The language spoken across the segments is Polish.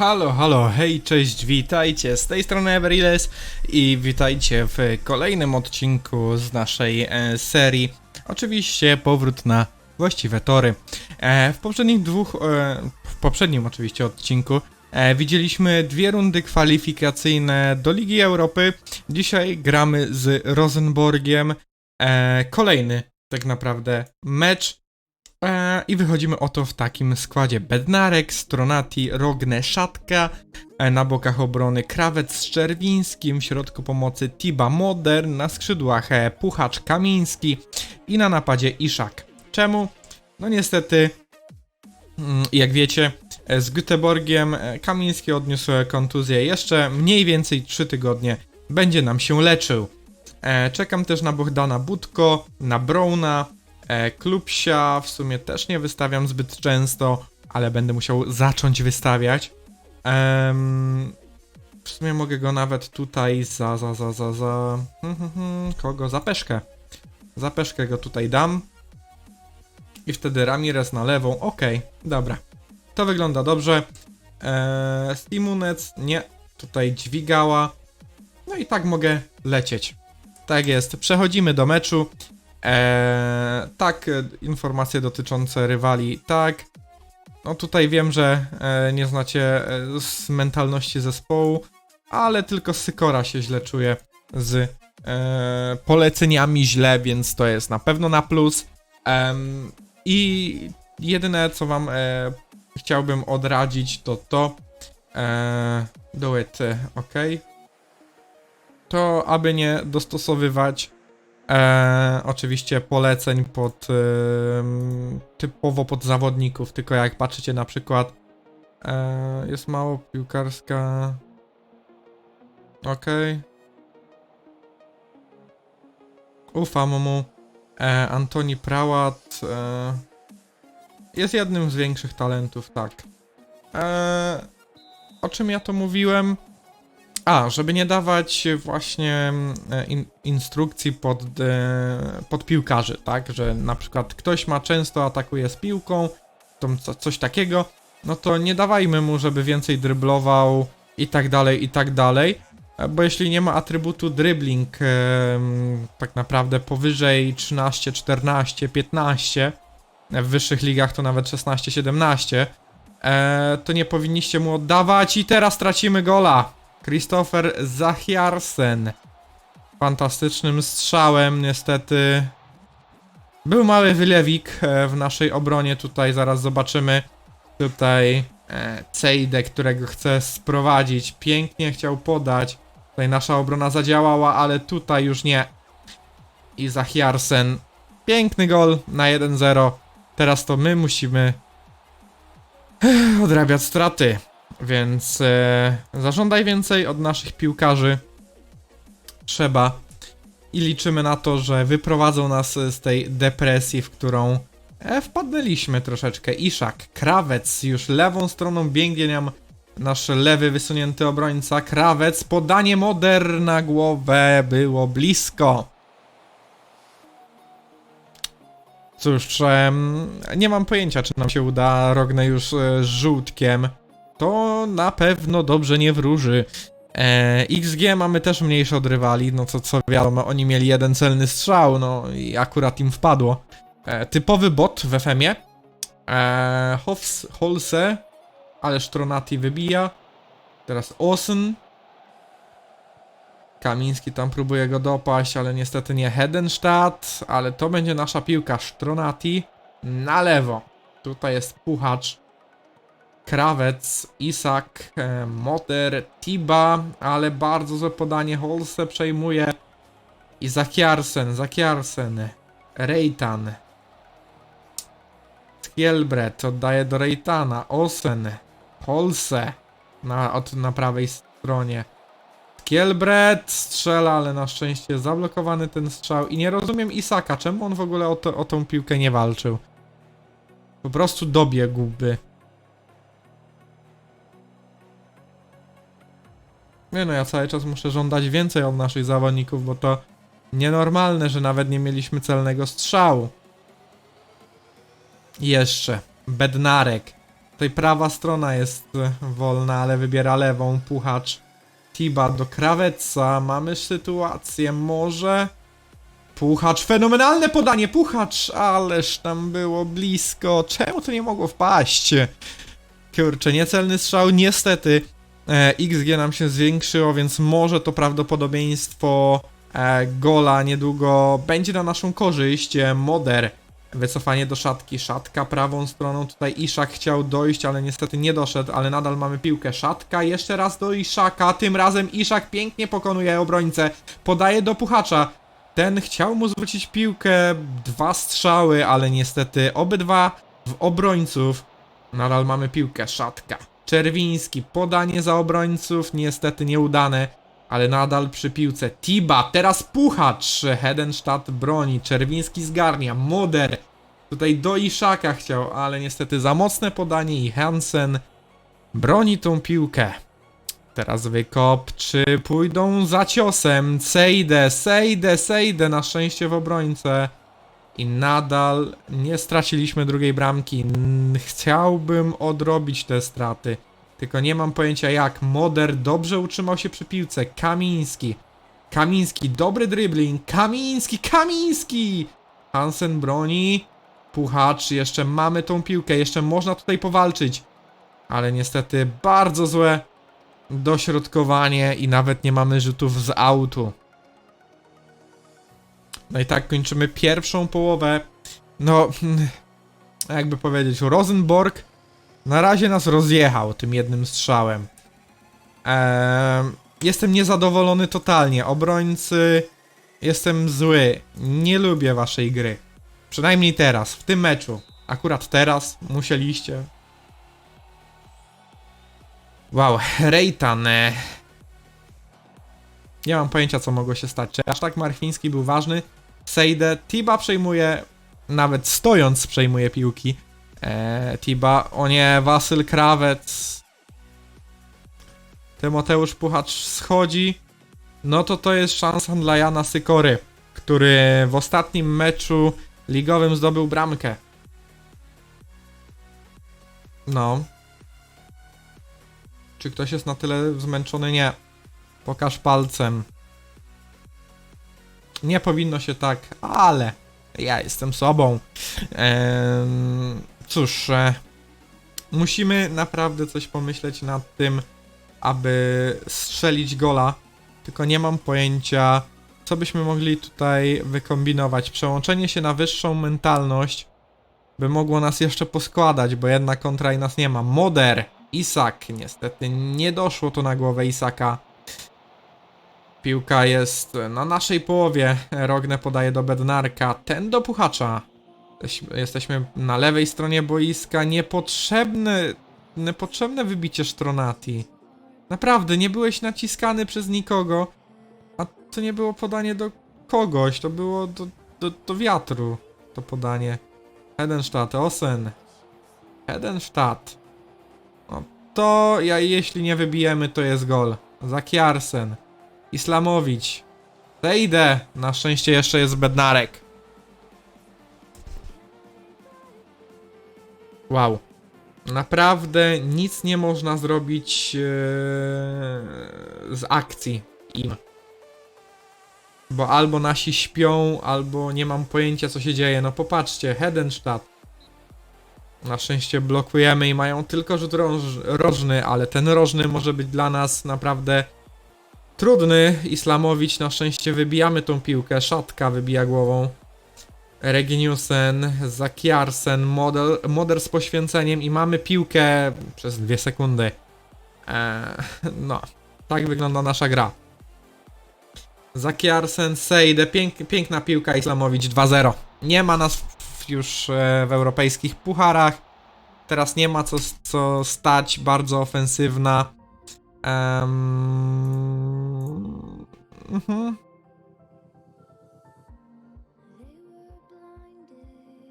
Halo, halo, hej, cześć, witajcie, z tej strony Everiles i witajcie w kolejnym odcinku z naszej e, serii. Oczywiście powrót na właściwe tory. E, w poprzednich dwóch, e, w poprzednim oczywiście odcinku e, widzieliśmy dwie rundy kwalifikacyjne do Ligi Europy. Dzisiaj gramy z Rosenborgiem. E, kolejny tak naprawdę mecz I wychodzimy oto w takim składzie. Bednarek, Stronati, Rogne, Szatka, e, na bokach obrony Krawec z Czerwińskim, w środku pomocy Tiba Modern, na skrzydłach e, Puchacz Kamiński i na napadzie Iszak. Czemu? No niestety, mm, jak wiecie, e, z Göteborgiem Kamiński odniósł kontuzję jeszcze mniej więcej 3 tygodnie. Będzie nam się leczył. Czekam też na Bohdana Budko, na Browna, Klubsia w sumie też nie wystawiam zbyt często, ale będę musiał zacząć wystawiać. W sumie mogę go nawet tutaj za, za, za, za, za... hmm, hmm, hmm, Kogo? Za peszkę. Za peszkę go tutaj dam. I wtedy Ramirez na lewą. Okej, dobra. To wygląda dobrze. Eee, nie. Tutaj dźwigała. No i tak mogę lecieć. Tak jest. Przechodzimy do meczu. Eee, tak, e, informacje dotyczące rywali, tak. No tutaj wiem, że e, nie znacie e, z mentalności zespołu, ale tylko Sykora się źle czuje z e, poleceniami źle, więc to jest na pewno na plus. Em, I jedyne co wam e, chciałbym odradzić to to e, do it, ok? To aby nie dostosowywać E, oczywiście poleceń pod em, typowo pod zawodników, tylko jak patrzycie na przykład e, jest mało piłkarska. Okej. Ufam mu. E, Antoni Prałat e, jest jednym z większych talentów, tak. E, o czym ja to mówiłem? A, żeby nie dawać właśnie mm, in, instrukcji pod, e, pod piłkarzy, tak? Że na przykład ktoś ma często atakuje z piłką, to co, coś takiego, no to nie dawajmy mu, żeby więcej dryblował i tak dalej, i tak dalej. E, Bo jeśli nie ma atrybutu dribbling e, tak naprawdę powyżej 13, 14, 15, w wyższych ligach to nawet 16, 17, e, to nie powinniście mu oddawać i teraz tracimy gola. Christopher Zachiarsen. Fantastycznym strzałem, niestety. Był mały wylewik e, w naszej obronie, tutaj zaraz zobaczymy. Tutaj e, Cejde, którego chce sprowadzić, pięknie chciał podać. Tutaj nasza obrona zadziałała, ale tutaj już nie. I Zachiarsen. Piękny gol na 1-0. Teraz to my musimy eh, odrabiać straty. Więc e, zażądaj więcej od naszych piłkarzy. Trzeba. I liczymy na to, że wyprowadzą nas z tej depresji, w którą e, wpadnęliśmy troszeczkę. Iszak, Krawec już lewą stroną biegnie nasz lewy wysunięty obrońca. Krawec, podanie moder na głowę, było blisko. Cóż, em, nie mam pojęcia, czy nam się uda Rogne już e, żółtkiem to na pewno dobrze nie wróży. E, XG mamy też mniejsze od rywali, no to co wiadomo, oni mieli jeden celny strzał, no i akurat im wpadło. E, typowy bot w FM-ie. E, Hofs, Holse, ale Stronati wybija. Teraz Osen. Kamiński tam próbuje go dopaść, ale niestety nie Hedenstadt, ale to będzie nasza piłka. Stronati na lewo. Tutaj jest Puchacz. Krawec, Isak, e, Moter, Tiba, ale bardzo złe podanie. Holse przejmuje. I Zakiarsen, Zakiarsen, Reitan. Skielbret oddaje do Reitana. Osen, Holse na, od, na prawej stronie. Skielbret strzela, ale na szczęście zablokowany ten strzał. I nie rozumiem Isaka, czemu on w ogóle o, to, o tą piłkę nie walczył. Po prostu dobiegłby. Nie no, ja cały czas muszę żądać więcej od naszych zawodników, bo to nienormalne, że nawet nie mieliśmy celnego strzału. Jeszcze. Bednarek. Tutaj prawa strona jest e, wolna, ale wybiera lewą. Puchacz. Tiba do Kraweca. Mamy sytuację. Może. Puchacz. Fenomenalne podanie. Puchacz. Ależ tam było blisko. Czemu to nie mogło wpaść? Kurczę, niecelny strzał. Niestety. E, XG nam się zwiększyło, więc może to prawdopodobieństwo e, gola niedługo będzie na naszą korzyść. E, Moder. Wycofanie do szatki. Szatka prawą stroną. Tutaj Iszak chciał dojść, ale niestety nie doszedł, ale nadal mamy piłkę. Szatka jeszcze raz do Iszaka. Tym razem Iszak pięknie pokonuje obrońcę. Podaje do Puchacza. Ten chciał mu zwrócić piłkę. Dwa strzały, ale niestety obydwa w obrońców. Nadal mamy piłkę. Szatka. Czerwiński. Podanie za obrońców. Niestety nieudane. Ale nadal przy piłce. Tiba, teraz Puchacz. Hedenstadt broni. Czerwiński zgarnia. Moder. Tutaj do Iszaka chciał, ale niestety za mocne podanie i Hansen broni tą piłkę. Teraz wykop, czy pójdą za ciosem? Sejdę, Sejdę, Sejdę, na szczęście w obrońcę. I nadal nie straciliśmy drugiej bramki. Chciałbym odrobić te straty. Tylko nie mam pojęcia jak. Moder dobrze utrzymał się przy piłce. Kamiński. Kamiński, dobry dribbling. Kamiński, Kamiński! Hansen broni. Puchacz, jeszcze mamy tą piłkę. Jeszcze można tutaj powalczyć. Ale niestety bardzo złe dośrodkowanie i nawet nie mamy rzutów z autu. No i tak kończymy pierwszą połowę. No, jakby powiedzieć, Rosenborg na razie nas rozjechał tym jednym strzałem. Eee, jestem niezadowolony totalnie. Obrońcy, jestem zły. Nie lubię waszej gry. Przynajmniej teraz, w tym meczu. Akurat teraz musieliście. Wow, Rejtan. e. Nie mam pojęcia, co mogło się stać. Czy aż tak Marchiński był ważny? Sejdę. Tiba przejmuje, nawet stojąc przejmuje piłki. Eee, Tiba, o nie, Wasyl Krawec. Tymoteusz Puchacz schodzi. No to to jest szansa dla Jana Sykory, który w ostatnim meczu ligowym zdobył bramkę. No. Czy ktoś jest na tyle zmęczony? Nie. Pokaż palcem. Nie powinno się tak, ale ja jestem sobą. Cóż, e, musimy naprawdę coś pomyśleć nad tym, aby strzelić gola. Tylko nie mam pojęcia, co byśmy mogli tutaj wykombinować. Przełączenie się na wyższą mentalność by mogło nas jeszcze poskładać, bo jedna kontra i nas nie ma. Moder, Isak, niestety nie doszło to na głowę Isaka. Piłka jest na naszej połowie. Rogne podaje do Bednarka, ten do Puchacza. Jesteśmy- na lewej stronie boiska. Niepotrzebne, niepotrzebne wybicie Stronati. Naprawdę, nie byłeś naciskany przez nikogo. A to nie było podanie do kogoś, to było do, do, do wiatru. To podanie. Hedenstadt, Osen. Hedenstadt. No to ja, jeśli nie wybijemy, to jest gol. Zakiarsen. Islamowicz. Zejdę. Na szczęście jeszcze jest Bednarek. Wow. Naprawdę nic nie można zrobić ee, z akcji im. Bo albo nasi śpią, albo nie mam pojęcia co się dzieje. No popatrzcie, Hedenstadt. Na szczęście blokujemy i mają tylko rzut roż, rożny, ale ten rożny może być dla nas naprawdę trudny. Islamowicz na szczęście wybijamy tą piłkę. Szatka wybija głową. Reginiusen, Zakiarsen, model, model z poświęceniem i mamy piłkę przez dwie sekundy. Eee, no, tak wygląda nasza gra. Zakiarsen, Sejde, pięk, piękna piłka, Islamowicz 2-0. Nie ma nas w, już e, w europejskich pucharach. Teraz nie ma co, co stać, bardzo ofensywna. Em, mhm.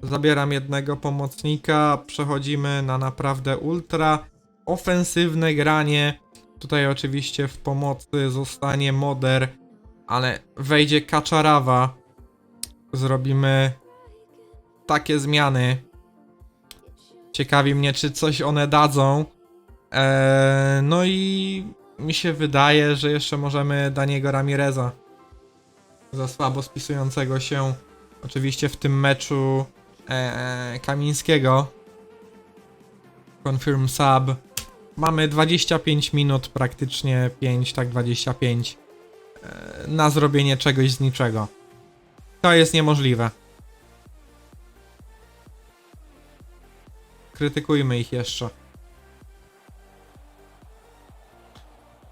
Zabieram jednego pomocnika, przechodzimy na naprawdę ultra ofensywne granie. Tutaj oczywiście w pomocy zostanie Moder, ale wejdzie Kaczarawa. Zrobimy takie zmiany. Ciekawi mnie, czy coś one dadzą. Eee, no i mi się wydaje, że jeszcze możemy Daniego Ramireza za słabo spisującego się oczywiście w tym meczu e, Kamińskiego. Confirm sub. Mamy 25 minut, praktycznie 5, tak 25 e, na zrobienie czegoś z niczego. To jest niemożliwe. Krytykujmy ich jeszcze.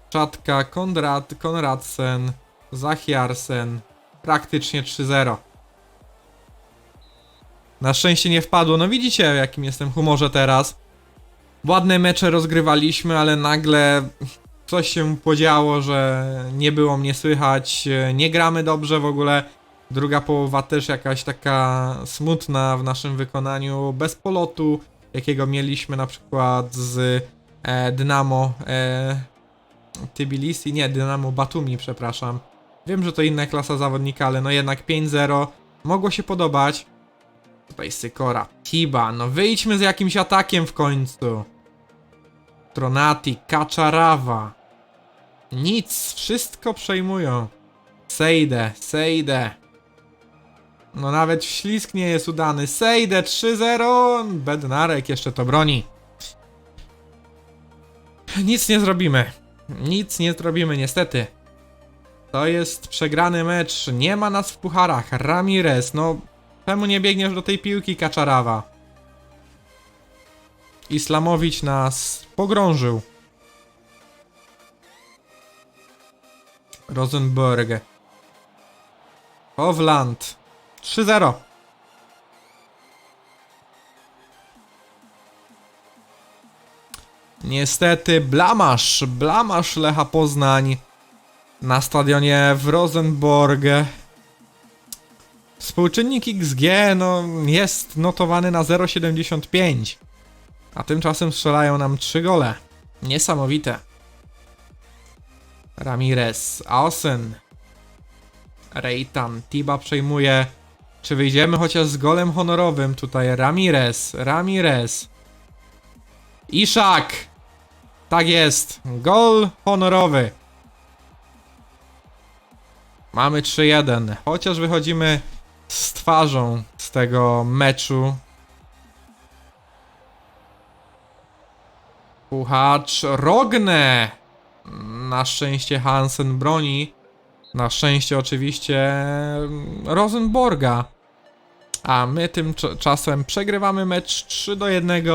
Czatka, Konrad, Konradsen, Zachiarsen. Praktycznie 3-0. Na szczęście nie wpadło. No widzicie, w jakim jestem humorze teraz. Ładne mecze rozgrywaliśmy, ale nagle coś się podziało, że nie było mnie słychać. Nie gramy dobrze w ogóle. Druga połowa też jakaś taka smutna w naszym wykonaniu, bez polotu, jakiego mieliśmy na przykład z e, Dynamo e, Tbilisi, nie, Dynamo Batumi, przepraszam. Wiem, że to inna klasa zawodnika, ale no jednak 5-0 mogło się podobać. Tutaj Sykora, Tiba, no wyjdźmy z jakimś atakiem w końcu. Tronati, Kaczarawa. Nic, wszystko przejmują. Sejdę, Sejdę. No nawet ślisk nie jest udany. Sejdę 3-0. Bednarek jeszcze to broni. Nic nie zrobimy. Nic nie zrobimy niestety. To jest przegrany mecz. Nie ma nas w pucharach. Ramirez, no czemu nie biegniesz do tej piłki Kaczarawa? Islamowicz nas pogrążył. Rosenberg. Hovland. 3-0. Niestety blamasz, blamasz Lecha Poznań na stadionie w Rosenborg. Współczynnik XG no, jest notowany na 0,75. A tymczasem strzelają nam 3 gole. Niesamowite. Ramirez, Ausen, Reitan, Tiba przejmuje. Czy wyjdziemy chociaż z golem honorowym? Tutaj Ramirez, Ramirez. Iszak! Tak jest. Gol honorowy. Mamy 3-1. Chociaż wychodzimy z twarzą z tego meczu. Puchacz Rogne. Na szczęście Hansen broni. Na szczęście oczywiście mm, Rosenborga. A my tymczasem przegrywamy mecz 3 do 1.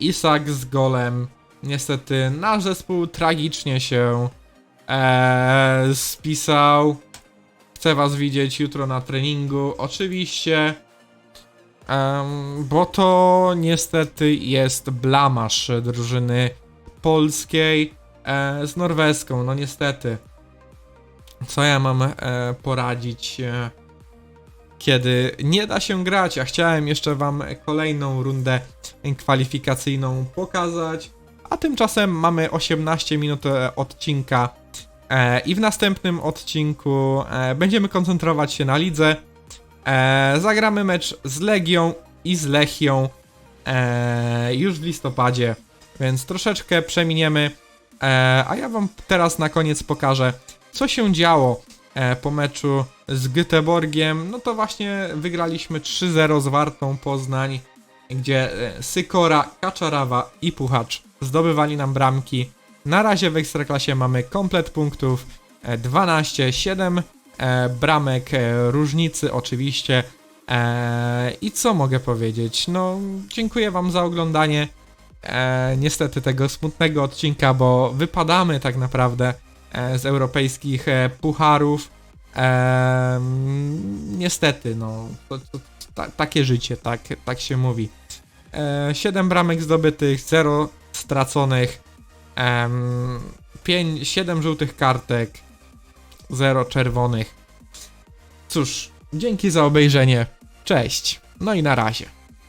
Isak z golem. Niestety nasz zespół tragicznie się ee, spisał. Chcę was widzieć jutro na treningu. Oczywiście. Bo to niestety jest blamasz drużyny polskiej e, z norweską. No niestety. Co ja mam e, poradzić, e, kiedy nie da się grać? Ja chciałem jeszcze wam kolejną rundę kwalifikacyjną pokazać, a tymczasem mamy 18 minut e, odcinka e, i w następnym odcinku e, będziemy koncentrować się na lidze. Zagramy mecz z Legią i z Lechią już w listopadzie, więc troszeczkę przeminiemy, a ja wam teraz na koniec pokażę co się działo po meczu z Göteborgiem, no to właśnie wygraliśmy 3-0 z Wartą Poznań, gdzie Sykora, Kaczarawa i Puchacz zdobywali nam bramki. Na razie w Ekstraklasie mamy komplet punktów, e, 12, 7 e, bramek e, różnicy oczywiście. E, I co mogę powiedzieć? No, dziękuję Wam za oglądanie. E, niestety tego smutnego odcinka, bo wypadamy tak naprawdę e, z europejskich e, pucharów. E, niestety, no, to, to, ta, takie życie, tak, tak się mówi. E, 7 bramek zdobytych, 0 straconych, em, 5, 7 żółtych kartek, 0 czerwonych. Cóż, dzięki za obejrzenie. Cześć. No i na razie.